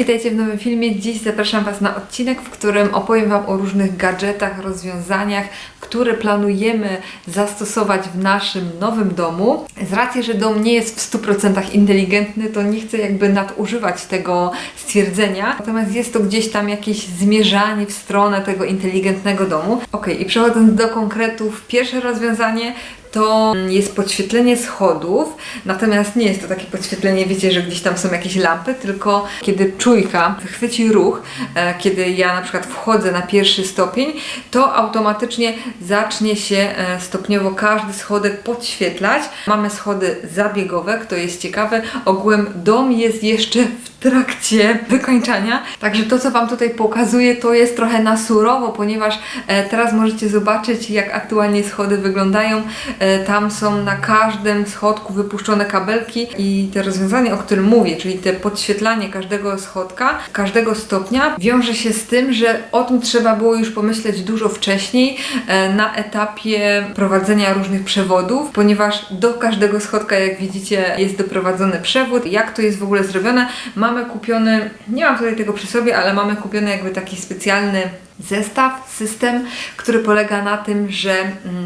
witajcie w nowym filmie. Dziś zapraszam Was na odcinek, w którym opowiem Wam o różnych gadżetach, rozwiązaniach, które planujemy zastosować w naszym nowym domu. Z racji, że dom nie jest w 100% inteligentny, to nie chcę jakby nadużywać tego stwierdzenia, natomiast jest to gdzieś tam jakieś zmierzanie w stronę tego inteligentnego domu. Ok, i przechodząc do konkretów, pierwsze rozwiązanie to jest podświetlenie schodów, natomiast nie jest to takie podświetlenie, wiecie, że gdzieś tam są jakieś lampy, tylko kiedy czujka wychwyci ruch, e, kiedy ja na przykład wchodzę na pierwszy stopień, to automatycznie zacznie się e, stopniowo każdy schodek podświetlać. Mamy schody zabiegowe, to jest ciekawe. Ogółem dom jest jeszcze w trakcie wykończania, także to, co Wam tutaj pokazuję, to jest trochę na surowo, ponieważ e, teraz możecie zobaczyć, jak aktualnie schody wyglądają. E, Tam są na każdym schodku wypuszczone kabelki i te rozwiązanie, o którym mówię, czyli te podświetlanie każdego schodka, każdego stopnia, wiąże się z tym, że o tym trzeba było już pomyśleć dużo wcześniej e, na etapie prowadzenia różnych przewodów, ponieważ do każdego schodka, jak widzicie, jest doprowadzony przewód. Jak to jest w ogóle zrobione? Mamy kupiony, nie mam tutaj tego przy sobie, ale mamy kupiony jakby taki specjalny zestaw, system, który polega na tym, że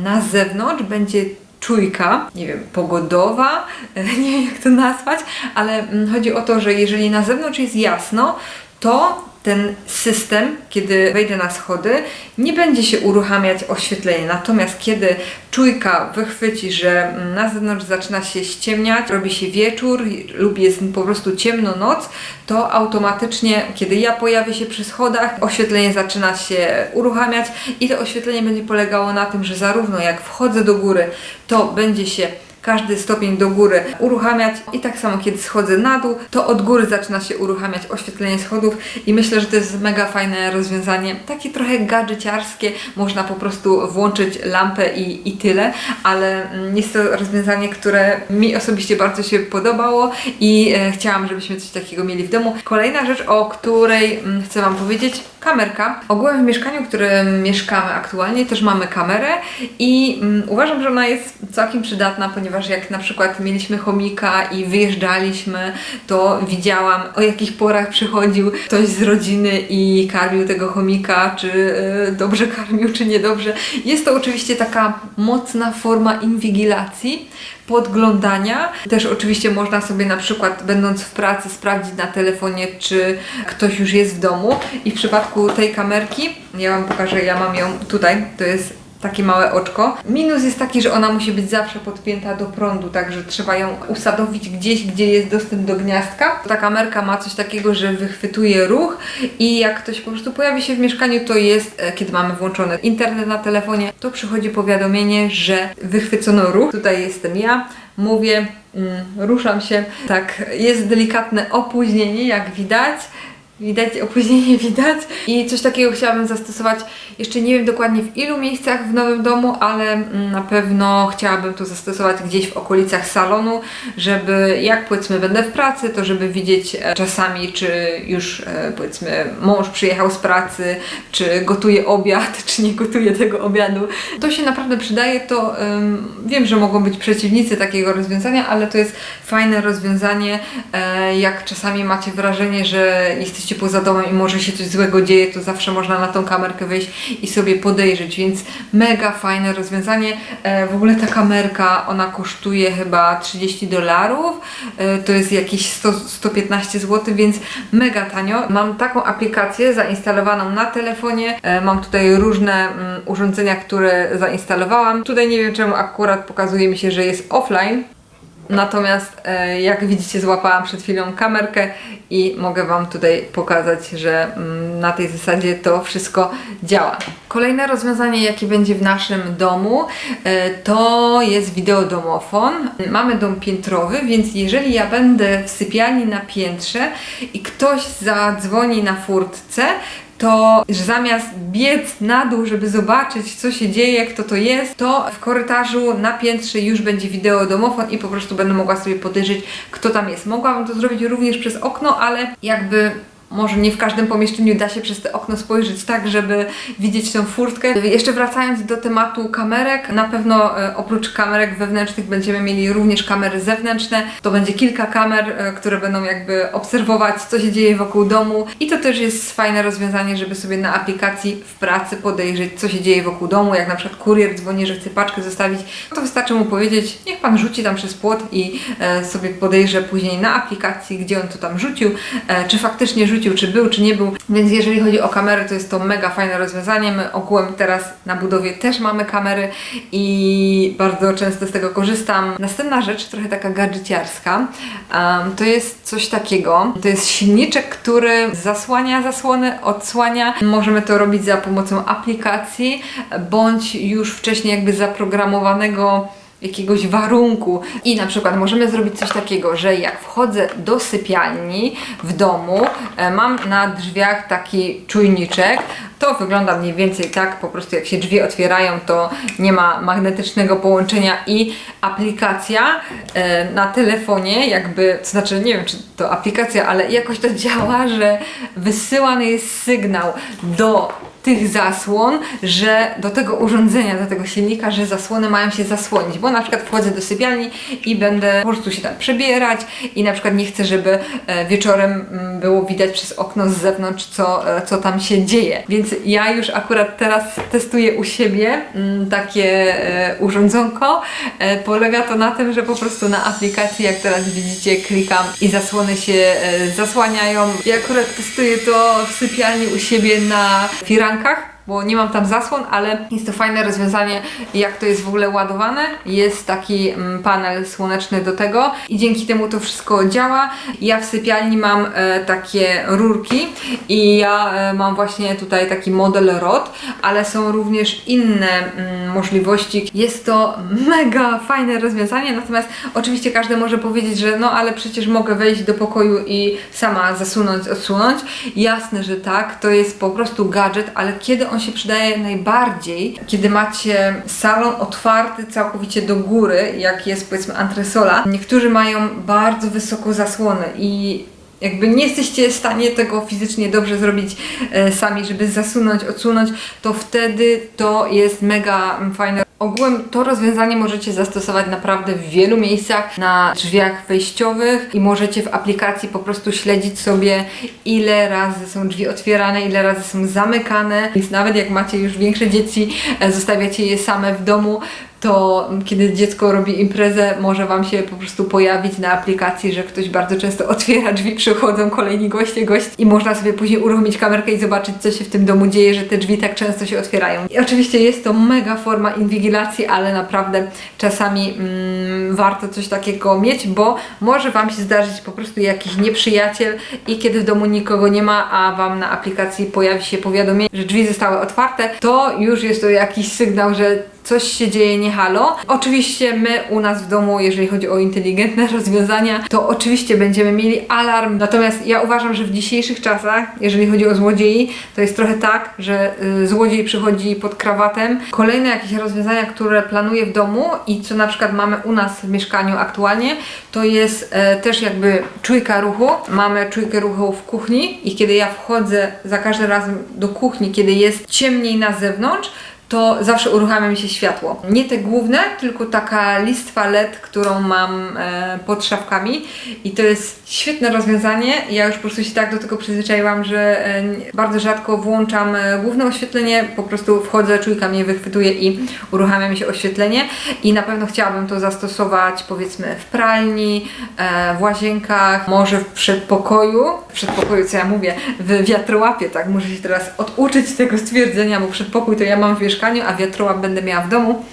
na zewnątrz będzie czujka, nie wiem, pogodowa, nie wiem jak to nazwać, ale mm, chodzi o to, że jeżeli na zewnątrz jest jasno, to ten system, kiedy wejdę na schody, nie będzie się uruchamiać oświetlenie. Natomiast kiedy czujka wychwyci, że na zewnątrz zaczyna się ściemniać, robi się wieczór lub jest po prostu ciemno noc, to automatycznie, kiedy ja pojawię się przy schodach, oświetlenie zaczyna się uruchamiać i to oświetlenie będzie polegało na tym, że zarówno jak wchodzę do góry, to będzie się każdy stopień do góry uruchamiać i tak samo kiedy schodzę na dół, to od góry zaczyna się uruchamiać oświetlenie schodów i myślę, że to jest mega fajne rozwiązanie, takie trochę gadżeciarskie, można po prostu włączyć lampę i, i tyle, ale mm, jest to rozwiązanie, które mi osobiście bardzo się podobało i e, chciałam, żebyśmy coś takiego mieli w domu. Kolejna rzecz, o której mm, chcę Wam powiedzieć, kamerka. Ogółem w mieszkaniu, w którym mieszkamy aktualnie, też mamy kamerę i mm, uważam, że ona jest całkiem przydatna, ponieważ jak na przykład mieliśmy chomika i wyjeżdżaliśmy, to widziałam o jakich porach przychodził ktoś z rodziny i karmił tego chomika, czy y, dobrze karmił, czy niedobrze. Jest to oczywiście taka mocna forma inwigilacji, podglądania. Też oczywiście można sobie na przykład będąc w pracy sprawdzić na telefonie, czy ktoś już jest w domu i w przypadku tej kamerki, ja Wam pokażę, ja mam ją tutaj, to jest takie małe oczko. Minus jest taki, że ona musi być zawsze podpięta do prądu, także trzeba ją usadowić gdzieś, gdzie jest dostęp do gniazdka. Ta kamerka ma coś takiego, że wychwytuje ruch i jak ktoś po prostu pojawi się w mieszkaniu, to jest, e, kiedy mamy włączony internet na telefonie, to przychodzi powiadomienie, że wychwycono ruch. Tutaj jestem ja, mówię, mm, ruszam się. Tak, jest delikatne opóźnienie, jak widać. Widać, opóźnienie widać. I coś takiego chciałabym zastosować. Jeszcze nie wiem dokładnie w ilu miejscach w nowym domu, ale mm, na pewno chciałabym to zastosować gdzieś w okolicach salonu, żeby jak powiedzmy będę w pracy, to żeby widzieć e, czasami, czy już e, powiedzmy mąż przyjechał z pracy, czy gotuje obiad, czy nie gotuje tego obiadu. To się naprawdę przydaje. To ym, wiem, że mogą być przeciwnicy takiego rozwiązania, ale to jest fajne rozwiązanie. E, jak czasami macie wrażenie, że jesteście poza domem i może się coś złego dzieje, to zawsze można na tą kamerkę wyjść i sobie podejrzeć, więc mega fajne rozwiązanie. E, w ogóle ta kamerka, ona kosztuje chyba 30 dolarów, e, to jest jakieś 100, 115 zł, więc mega tanio. Mam taką aplikację zainstalowaną na telefonie, e, mam tutaj różne mm, urządzenia, które zainstalowałam. Tutaj nie wiem czemu akurat pokazuje mi się, że jest offline, Natomiast e, jak widzicie złapałam przed chwilą kamerkę i mogę Wam tutaj pokazać, że mm, na tej zasadzie to wszystko działa. Kolejne rozwiązanie jakie będzie w naszym domu e, to jest wideodomofon. Mamy dom piętrowy, więc jeżeli ja będę w sypialni na piętrze i ktoś zadzwoni na furtce, to że zamiast biec na dół, żeby zobaczyć, co się dzieje, kto to jest, to w korytarzu na piętrze już będzie wideo domofon i po prostu będę mogła sobie podejrzeć, kto tam jest. Mogłabym to zrobić również przez okno, ale jakby może nie w każdym pomieszczeniu da się przez te okno spojrzeć tak, żeby widzieć tą furtkę. Jeszcze wracając do tematu kamerek, na pewno e, oprócz kamerek wewnętrznych będziemy mieli również kamery zewnętrzne. To będzie kilka kamer, e, które będą jakby obserwować, co się dzieje wokół domu i to też jest fajne rozwiązanie, żeby sobie na aplikacji w pracy podejrzeć, co się dzieje wokół domu. Jak na przykład kurier dzwoni, że chce paczkę zostawić, to wystarczy mu powiedzieć, niech pan rzuci tam przez płot i e, sobie podejrzę później na aplikacji, gdzie on to tam rzucił, czy faktycznie rzucił, czy był, czy nie był. Więc jeżeli chodzi o kamery, to jest to mega fajne rozwiązanie. My ogółem teraz na budowie też mamy kamery i bardzo często z tego korzystam. Następna rzecz, trochę taka gadżeciarska, em, to jest coś takiego. To jest silniczek, który zasłania zasłony, odsłania. Możemy to robić za pomocą aplikacji, bądź już wcześniej jakby zaprogramowanego jakiegoś warunku. I na przykład możemy zrobić coś takiego, że jak wchodzę do sypialni w domu, e, mam na drzwiach taki czujniczek. To wygląda mniej więcej tak, po prostu jak się drzwi otwierają, to nie ma magnetycznego połączenia i aplikacja e, na telefonie, jakby, to znaczy nie wiem czy to aplikacja, ale jakoś to działa, że wysyłany jest sygnał do tych zasłon, że do tego urządzenia, do tego silnika, że zasłony mają się zasłonić, bo na przykład wchodzę do sypialni i będę po prostu się tam przebierać i na przykład nie chcę, żeby e, wieczorem mm, było widać przez okno z zewnątrz, co, e, co tam się dzieje. Więc ja już akurat teraz testuję u siebie mm, takie e, urządzonko. Polega to na tym, że po prostu na aplikacji, jak teraz widzicie, klikam i zasłony się zasłaniają. Ja akurat testuję to w sypialni u siebie na koleżankach bo nie mam tam zasłon, ale jest to fajne rozwiązanie, jak to jest w ogóle ładowane. Jest taki mm, panel słoneczny do tego i dzięki temu to wszystko działa. Ja w sypialni mam e, takie rurki i ja e, mam właśnie tutaj taki model ROT, ale są również inne mm, możliwości. Jest to mega fajne rozwiązanie, natomiast oczywiście każdy może powiedzieć, że no ale przecież mogę wejść do pokoju i sama zasunąć, odsunąć. Jasne, że tak, to jest po prostu gadżet, ale kiedy on się przydaje najbardziej, kiedy macie salon otwarty całkowicie do góry, jak jest powiedzmy antresola. Niektórzy mają bardzo wysoką zasłonę i jakby nie jesteście w stanie tego fizycznie dobrze zrobić e, sami, żeby zasunąć, odsunąć, to wtedy to jest mega fajne. Ogółem to rozwiązanie możecie zastosować naprawdę w wielu miejscach, na drzwiach wejściowych i możecie w aplikacji po prostu śledzić sobie ile razy są drzwi otwierane, ile razy są zamykane. Więc nawet jak macie już większe dzieci, e, zostawiacie je same w domu, to kiedy dziecko robi imprezę, może Wam się po prostu pojawić na aplikacji, że ktoś bardzo często otwiera drzwi, przychodzą kolejni goście, gość i można sobie później uruchomić kamerkę i zobaczyć, co się w tym domu dzieje, że te drzwi tak często się otwierają. I oczywiście jest to mega forma inwigilacji, ale naprawdę czasami mm, warto coś takiego mieć, bo może Wam się zdarzyć po prostu jakiś nieprzyjaciel i kiedy w domu nikogo nie ma, a Wam na aplikacji pojawi się powiadomienie, że drzwi zostały otwarte, to już jest to jakiś sygnał, że coś się dzieje nie halo. Oczywiście my u nas w domu, jeżeli chodzi o inteligentne rozwiązania, to oczywiście będziemy mieli alarm. Natomiast ja uważam, że w dzisiejszych czasach, jeżeli chodzi o złodziei, to jest trochę tak, że y, złodziej przychodzi pod krawatem. Kolejne jakieś rozwiązania, które planuję w domu i co na przykład mamy u nas w mieszkaniu aktualnie, to jest e, też jakby czujka ruchu. Mamy czujkę ruchu w kuchni i kiedy ja wchodzę za każdym razem do kuchni, kiedy jest ciemniej na zewnątrz, to zawsze uruchamia mi się światło. Nie te główne, tylko taka listwa LED, którą mam e, pod szafkami. I to jest świetne rozwiązanie. Ja już po prostu się tak do tego przyzwyczaiłam, że e, bardzo rzadko włączam e, główne oświetlenie, po prostu wchodzę, czujka mnie wychwytuje i uruchamia mi się oświetlenie. I na pewno chciałabym to zastosować powiedzmy w pralni, e, w łazienkach, może w przedpokoju, w przedpokoju co ja mówię, w wiatrołapie, tak, muszę się teraz oduczyć tego stwierdzenia, bo przedpokój to ja mam w mieszkaniu, a wiatrołap będę miała w domu.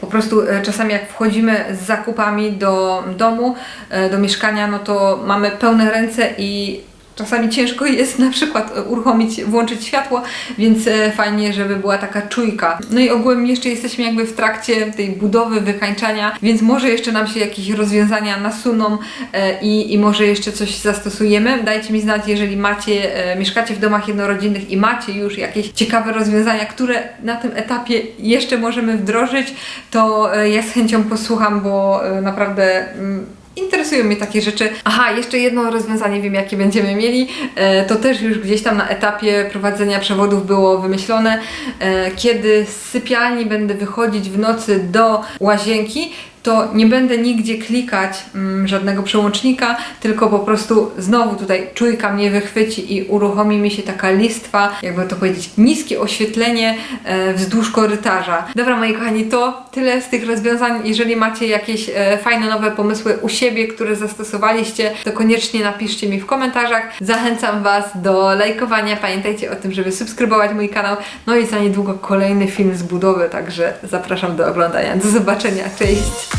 Po prostu e, czasami jak wchodzimy z zakupami do domu, e, do mieszkania, no to mamy pełne ręce i czasami ciężko jest na przykład uruchomić, włączyć światło, więc e, fajnie, żeby była taka czujka. No i ogółem jeszcze jesteśmy jakby w trakcie tej budowy, wykańczania, więc może jeszcze nam się jakieś rozwiązania nasuną e, i, i może jeszcze coś zastosujemy. Dajcie mi znać, jeżeli macie, e, mieszkacie w domach jednorodzinnych i macie już jakieś ciekawe rozwiązania, które na tym etapie jeszcze możemy wdrożyć, to ja z chęcią posłucham, bo naprawdę mm, interesują mnie takie rzeczy. Aha, jeszcze jedno rozwiązanie wiem, jakie będziemy mieli. E, to też już gdzieś tam na etapie prowadzenia przewodów było wymyślone. E, kiedy z sypialni będę wychodzić w nocy do łazienki, to nie będę nigdzie klikać mm, żadnego przełącznika, tylko po prostu znowu tutaj czujka mnie wychwyci i uruchomi mi się taka listwa, jakby to powiedzieć, niskie oświetlenie e, wzdłuż korytarza. Dobra, moi kochani, to tyle z tych rozwiązań. Jeżeli macie jakieś e, fajne nowe pomysły u siebie, które zastosowaliście, to koniecznie napiszcie mi w komentarzach. Zachęcam Was do lajkowania. Pamiętajcie o tym, żeby subskrybować mój kanał. No i za niedługo kolejny film z budowy, także zapraszam do oglądania. Do zobaczenia, cześć!